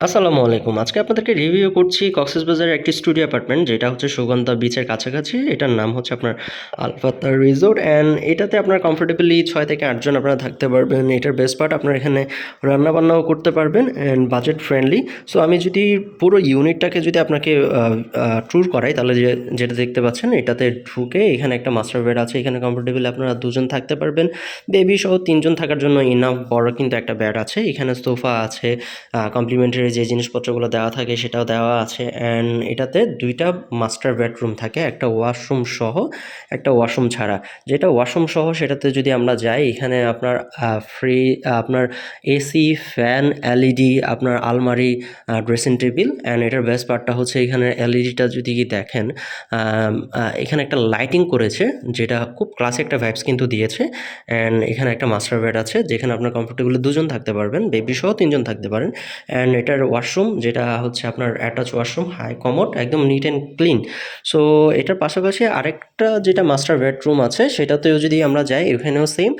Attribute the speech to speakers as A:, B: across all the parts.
A: আসসালামু আলাইকুম। আজকে আপনাদেরকে রিভিউ করছি কক্সেস কক্সবাজারের একটি স্টুডিও অ্যাপার্টমেন্ট যেটা হচ্ছে সুগন্ধা বিচের কাছাকাছি। এটার নাম হচ্ছে আপনার আলফাতা রিসোর্ট অ্যান্ড এটাতে আপনার কমফোর্টেবলি ছয় থেকে আটজন আপনারা থাকতে পারবেন। এটার বেস্ট পার্ট আপনার এখানে রান্নাবান্নাও করতে পারবেন অ্যান্ড বাজেট ফ্রেন্ডলি সো আমি যদি পুরো ইউনিটটাকে যদি আপনাকে ট্যুর করাই, তাহলে যে, যেটা দেখতে পাচ্ছেন, এটাতে ঢুকে এখানে একটা মাস্টার বেড আছে। এখানে কমফোর্টেবলি আপনারা দুজন থাকতে পারবেন। বেবি সহ তিনজন থাকার জন্য ইনাফ বড় কিন্তু একটা বেড আছে। এখানে সোফা আছে কমপ্লিমেন্টারি যে জিনিসপত্রগুলো দেওয়া থাকে সেটাও দেওয়া আছে। অ্যান্ড এটাতে দুইটা মাস্টার বেডরুম থাকে, একটা ওয়াশরুম সহ, একটা ওয়াশরুম ছাড়া। যেটা ওয়াশরুম সহ সেটাতে যদি আমরা যাই, এখানে আপনার ফ্রি আপনার এসি ফ্যান এলইডি আপনার আলমারি ড্রেসিং টেবিল অ্যান্ড এটার বেস্ট পার্টটা হচ্ছে এখানে এলইডিটা যদি কি দেখেন এখানে একটা লাইটিং করেছে, যেটা খুব ক্লাসে একটা ভাইবস কিন্তু দিয়েছে। অ্যান্ড এখানে একটা মাস্টার বেড আছে, যেখানে আপনার কমফোর্টেবল দুজন থাকতে পারবেন বেবি সহ তিনজন থাকতে পারেন। অ্যান্ড এটার ওয়াশরুম, যেটা হচ্ছে আপনার অ্যাটাচ ওয়াশরুম হাই কমোড একদম নিট অ্যান্ড ক্লিন সো এটার পাশাপাশি আরেকটা যেটা মাস্টার বেডরুম আছে, সেটাতেও যদি আমরা যাই, এখানেও সেম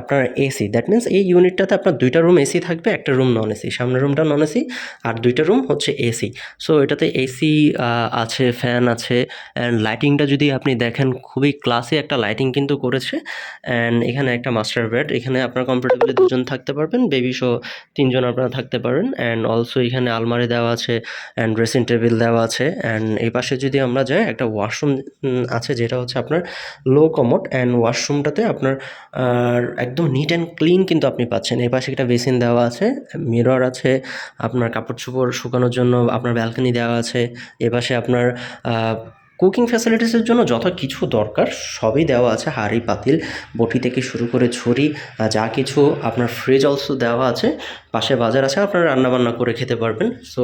A: আপনার এসি দ্যাট মিন্স এই ইউনিটটাতে আপনার দুইটা রুম এসি থাকবে, একটা রুম নন এসি সামনের রুমটা নন এসি আর দুইটা রুম হচ্ছে এসি সো এটাতে এসি আছে ফ্যান আছে অ্যান্ড লাইটিংটা যদি আপনি দেখেন, খুবই ক্লাসি একটা লাইটিং কিন্তু করেছে অ্যান্ড এখানে একটা মাস্টার বেড এখানে আপনার কমফোর্টেবলি দুজন থাকতে পারবেন বেবি সহ তিনজন আপনারা থাকতে পারেন অ্যান্ড অলসো এখানে আলমারি দেওয়া আছে অ্যান্ড ড্রেসিং টেবিল দেওয়া আছে অ্যান্ড এই পাশে যদি আমরা যাই, একটা ওয়াশরুম আছে যেটা হচ্ছে আপনার লো কমোড অ্যান্ড ওয়াশরুমটাতে আপনার একদম নিট অ্যান্ড ক্লিন কিন্তু আপনি পাচ্ছেন। এই পাশে একটা বেসিন দেওয়া আছে মিরর আছে, আপনার কাপড় চোপড় শুকানোর জন্য আপনার ব্যালকনি দেওয়া আছে, এ পাশে আপনার কুকিং ফ্যাসিলিটিসের জন্য যত কিছু দরকার, সবই দেওয়া আছে। হাঁড়ি, পাতিল, বটি থেকে শুরু করে ছুরি যা কিছু আপনার ফ্রিজ অলসো দেওয়া আছে। পাশে বাজার আছে, আপনারা রান্নাবান্না করে খেতে পারবেন। সো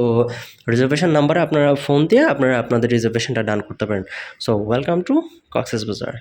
A: রিজার্ভেশন নাম্বারে আপনারা ফোন দিয়ে আপনারা আপনাদের রিজার্ভেশনটা ডান করতে পারেন। সো ওয়েলকাম টু কক্সেস বাজার